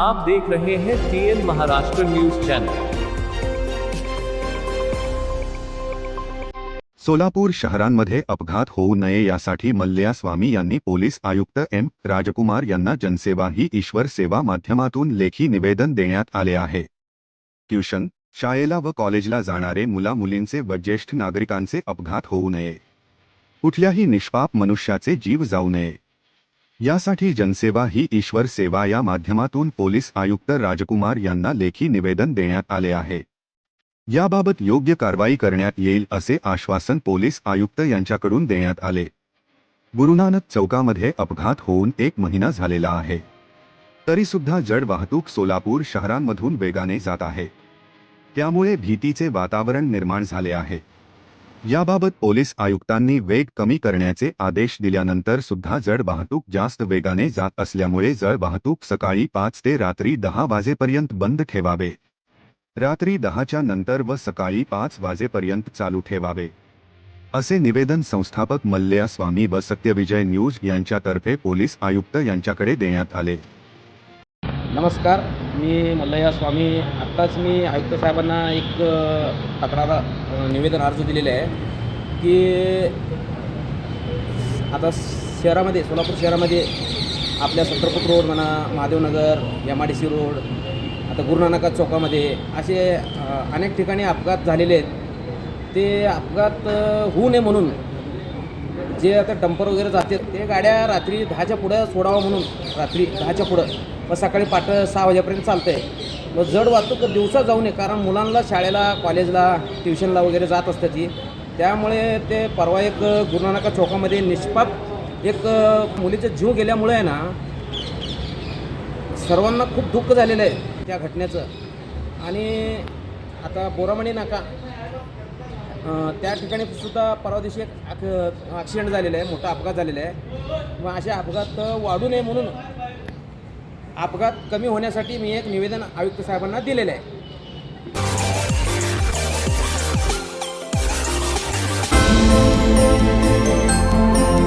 आप देख रहे हैं TN Maharashtra news channel Solapur शहरांमध्ये अपघात होऊ नये यासाठी मल्ल्या स्वामी यांनी पोलीस आयुक्त एम राजकुमार यांना जनसेवा ही ईश्वर सेवा माध्यमातून लेखी निवेदन देण्यात आले आहे. ट्युशन, शाळेला व कॉलेजला जाणारे मुला मुलींचे व ज्येष्ठ नागरिकांचे अपघात होऊ नये. कुठल्याही निष्पाप मनुष्याचे जीव जाऊ नये. यासाठी जनसेवा ही ईश्वर सेवा या माध्यमातून पोलीस आयुक्त राजकुमार यांना लेखी निवेदन देण्यात आले आहे. याबाबत योग्य कारवाई करण्यात येईल असे आश्वासन पोलीस आयुक्त यांच्याकडून देण्यात आले. गुरुनानक चौकामध्ये अपघात होऊन एक महिना झालेला आहे. तरीसुद्धा जड वाहतूक सोलापूर शहरांमधून वेगाने जात आहे. त्यामुळे भीतीचे वातावरण निर्माण झाले आहे. याबाबत पोलीस आयुक्तांनी वेग कमी करण्याचे आदेश दिल्यानंतर सुद्धा जड वाहतूक जास्त वेगाने जात असल्यामुळे जड वाहतूक सकाळी पाच ते रात्री दहा वाजेपर्यंत बंद ठेवावे. रात्री दहाच्या नंतर व सकाळी पाच वाजेपर्यंत चालू ठेवावे. असे निवेदन संस्थापक मल्ल्या स्वामी व सत्यविजय न्यूज यांच्यातर्फे पोलीस आयुक्त यांच्याकडे देण्यात आले. नमस्कार. मी मल्लया स्वामी. आत्ताच मी आयुक्त साहेबांना एक तक्रार निवेदन अर्ज दिलेले आहे की आता शहरामध्ये सोलापूर शहरामध्ये आपल्या सत्रपूर रोड म्हणा Mahadevnagar M I D C road आता गुरुनानका चौकामध्ये असे अनेक ठिकाणी अपघात झालेले आहेत. ते अपघात होऊ नये म्हणून जे आता डंपर वगैरे जाते ते गाड्या रात्री दहाच्या पुढं सोडावं म्हणून रात्री दहाच्या पुढं मग सकाळी पाठ सहा वाजेपर्यंत चालतं आहे मग जड वाहतूक दिवसा जाऊ नये कारण मुलांना शाळेला कॉलेजला ट्युशनला वगैरे जात असतात त्यामुळे ते परवा एक गुरुनानका चौकामध्ये निष्पाप एक मुलीचा जीव गेल्यामुळे आहे ना सर्वांना खूप दुःख झालेलं आहे त्या घटनेचं. आणि आता बोरामणी नाका त्या ठिकाणी सुद्धा परवा दिवशी एक ॲक्सिडेंट झालेला आहे मोठा अपघात झालेला आहे. मग असे अपघात वाढू नये म्हणून अपघात कमी होण्यासाठी मी एक निवेदन आयुक्त साहेबांना दिलेलं आहे.